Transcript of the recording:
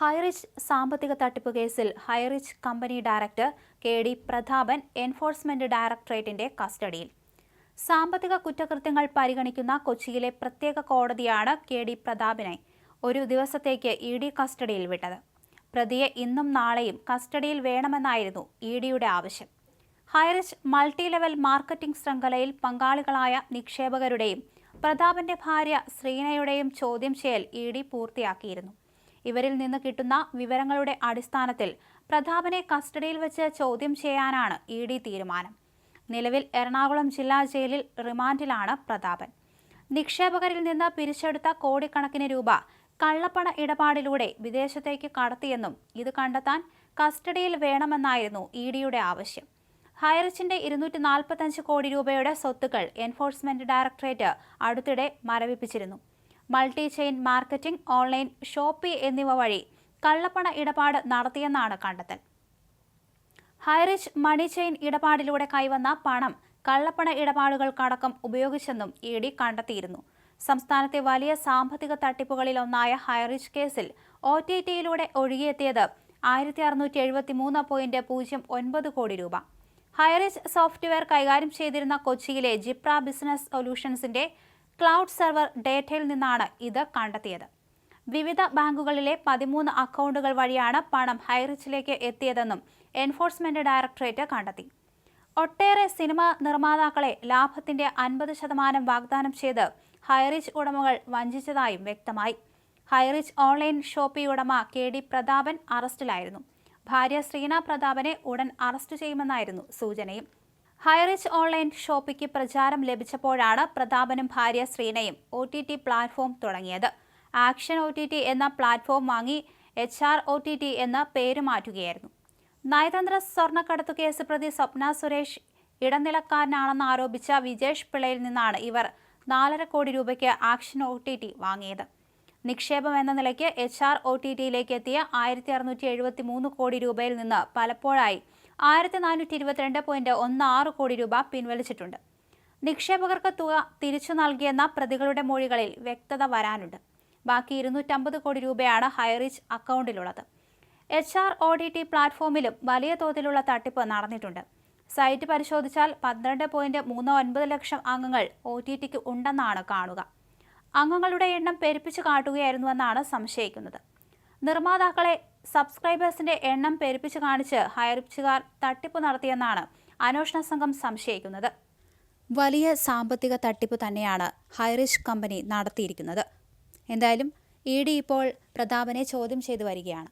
ഹൈറിച്ച് സാമ്പത്തിക തട്ടിപ്പ് കേസിൽ Highrich company director K D Prathapan enforcement ഡയറക്ടറേറ്റിന്റെ കസ്റ്റഡിയിൽ. സാമ്പത്തിക കുറ്റകൃത്യങ്ങൾ പരിഗണിക്കുന്ന കൊച്ചിയിലെ പ്രത്യേക കോടതിയാണ് കെ ഡി പ്രതാപിനെ ഒരു ദിവസത്തേക്ക് ഇ ഡി കസ്റ്റഡിയിൽ വിട്ടത്. പ്രതിയെ ഇന്നും നാളെയും കസ്റ്റഡിയിൽ വേണമെന്നായിരുന്നു ഇ ഡിയുടെ ആവശ്യം. ഹൈറിച്ച് മൾട്ടി ലെവൽ മാർക്കറ്റിംഗ് ശൃംഖലയിൽ പങ്കാളികളായ നിക്ഷേപകരുടെയും പ്രതാപന്റെ ഭാര്യ ശ്രീനയുടെയും ചോദ്യം ചെയ്യൽ ഇ ഡി പൂർത്തിയാക്കിയിരുന്നു. ഇവരിൽ നിന്ന് കിട്ടുന്ന വിവരങ്ങളുടെ അടിസ്ഥാനത്തിൽ പ്രതാപനെ കസ്റ്റഡിയിൽ വെച്ച് ചോദ്യം ചെയ്യാനാണ് ഇ ഡി തീരുമാനം. നിലവിൽ എറണാകുളം ജില്ലാ ജയിലിൽ റിമാൻഡിലാണ് പ്രതാപൻ. നിക്ഷേപകരിൽ നിന്ന് പിരിച്ചെടുത്ത കോടിക്കണക്കിന് രൂപ കള്ളപ്പണ ഇടപാടിലൂടെ വിദേശത്തേക്ക് കടത്തിയെന്നും ഇത് കണ്ടെത്താൻ കസ്റ്റഡിയിൽ വേണമെന്നായിരുന്നു ഇ ഡിയുടെ ആവശ്യം. ഹൈറിച്ചിന്റെ ഇരുന്നൂറ്റി നാൽപ്പത്തഞ്ച് കോടി രൂപയുടെ സ്വത്തുക്കൾ എൻഫോഴ്സ്മെന്റ് ഡയറക്ടറേറ്റ് അടുത്തിടെ മരവിപ്പിച്ചിരുന്നു. Multi chain marketing online shoppe എന്നിവ വഴി കള്ളപ്പണ ഇടപാട് നടത്തിയെന്നാണ് കണ്ടെത്തൽ. ഹൈറിച്ച് മണി ചെയിൻ ഇടപാടിലൂടെ കൈവന്ന പണം കള്ളപ്പണ ഇടപാടുകൾക്കടക്കം ഉപയോഗിച്ചെന്നും ഇ ഡി കണ്ടെത്തിയിരുന്നു. സംസ്ഥാനത്തെ വലിയ സാമ്പത്തിക തട്ടിപ്പുകളിലൊന്നായ ഹൈറിച്ച് കേസിൽ ഒ ടി ടിയിലൂടെ ഒഴുകിയെത്തിയത് ആയിരത്തി അറുന്നൂറ്റി എഴുപത്തി മൂന്ന് പോയിന്റ് പൂജ്യം ഒൻപത് കോടി രൂപ. ഹൈറിച്ച് സോഫ്റ്റ്വെയർ കൈകാര്യം ചെയ്തിരുന്ന കൊച്ചിയിലെ ജിപ്ര ബിസിനസ് സൊല്യൂഷൻസിന്റെ ക്ലൗഡ് സെർവർ ഡേറ്റയിൽ നിന്നാണ് ഇത് കണ്ടെത്തിയത്. വിവിധ ബാങ്കുകളിലെ പതിമൂന്ന് അക്കൗണ്ടുകൾ വഴിയാണ് പണം ഹൈറിച്ചിലേക്ക് എത്തിയതെന്നും എൻഫോഴ്സ്മെന്റ് ഡയറക്ടറേറ്റ് കണ്ടെത്തി. ഒട്ടേറെ സിനിമ നിർമ്മാതാക്കളെ ലാഭത്തിന്റെ അൻപത് ശതമാനം വാഗ്ദാനം ചെയ്ത് ഹൈറിച്ച് ഉടമകൾ വഞ്ചിച്ചതായും വ്യക്തമായി. ഹൈറിച്ച് ഓൺലൈൻ ഷോപ്പി ഉടമ കെ ഡി പ്രതാപൻ അറസ്റ്റിലായിരുന്നു. ഭാര്യ ശ്രീന പ്രതാപനെ ഉടൻ അറസ്റ്റ് ചെയ്യുമെന്നായിരുന്നു സൂചനയും. ഹൈറിച്ച് ഓൺലൈൻ ഷോപ്പിക്ക് പ്രചാരം ലഭിച്ചപ്പോഴാണ് പ്രതാപനും ഭാര്യ ശ്രീനയും ഒ ടി ടി പ്ലാറ്റ്ഫോം തുടങ്ങിയത്. ആക്ഷൻ ഒ ടി ടി എന്ന പ്ലാറ്റ്ഫോം വാങ്ങി H R O T T എന്ന പേര് മാറ്റുകയായിരുന്നു. നയതന്ത്ര സ്വർണക്കടത്തു കേസ് പ്രതി സ്വപ്ന സുരേഷ് ഇടനിലക്കാരനാണെന്ന് ആരോപിച്ച വിജേഷ് പിള്ളയിൽ നിന്നാണ് ഇവർ നാലര കോടി രൂപയ്ക്ക് ആക്ഷൻ ഒ ടി ടി വാങ്ങിയത്. നിക്ഷേപം എന്ന നിലയ്ക്ക് എച്ച് ആർ ഒ ടി ടിയിലേക്ക് എത്തിയ ആയിരത്തി അറുന്നൂറ്റി എഴുപത്തി മൂന്ന് കോടി രൂപയിൽ നിന്ന് പലപ്പോഴായി ആയിരത്തി നാനൂറ്റി ഇരുപത്തിരണ്ട് പോയിന്റ് ഒന്ന് ആറ് കോടി രൂപ പിൻവലിച്ചിട്ടുണ്ട്. നിക്ഷേപകർക്ക് തുക തിരിച്ചു നൽകിയെന്ന പ്രതികളുടെ മൊഴികളിൽ വ്യക്തത വരാനുണ്ട്. ബാക്കി ഇരുന്നൂറ്റമ്പത് കോടി രൂപയാണ് Highrich അക്കൗണ്ടിലുള്ളത്. H R O D T പ്ലാറ്റ്ഫോമിലും വലിയ തോതിലുള്ള തട്ടിപ്പ് നടന്നിട്ടുണ്ട്. സൈറ്റ് പരിശോധിച്ചാൽ പന്ത്രണ്ട് പോയിന്റ് മൂന്ന് ഒൻപത് ലക്ഷം അംഗങ്ങൾ ഒ ടി ടിക്ക് ഉണ്ടെന്നാണ് കാണുക. അംഗങ്ങളുടെ എണ്ണം പെരുപ്പിച്ചു കാട്ടുകയായിരുന്നുവെന്നാണ് സംശയിക്കുന്നത്. നിർമ്മാതാക്കളെ സബ്സ്ക്രൈബേഴ്സിന്റെ എണ്ണം പെരുപ്പിച്ചു കാണിച്ച് ഹൈറിച്ചുകാർ തട്ടിപ്പ് നടത്തിയെന്നാണ് അന്വേഷണ സംഘം സംശയിക്കുന്നത്. വലിയ സാമ്പത്തിക തട്ടിപ്പ് തന്നെയാണ് ഹൈറിഷ് കമ്പനി നടത്തിയിരിക്കുന്നത്. എന്തായാലും ഇ ഡി ഇപ്പോൾ പ്രതാപനെ ചോദ്യം ചെയ്തു വരികയാണ്.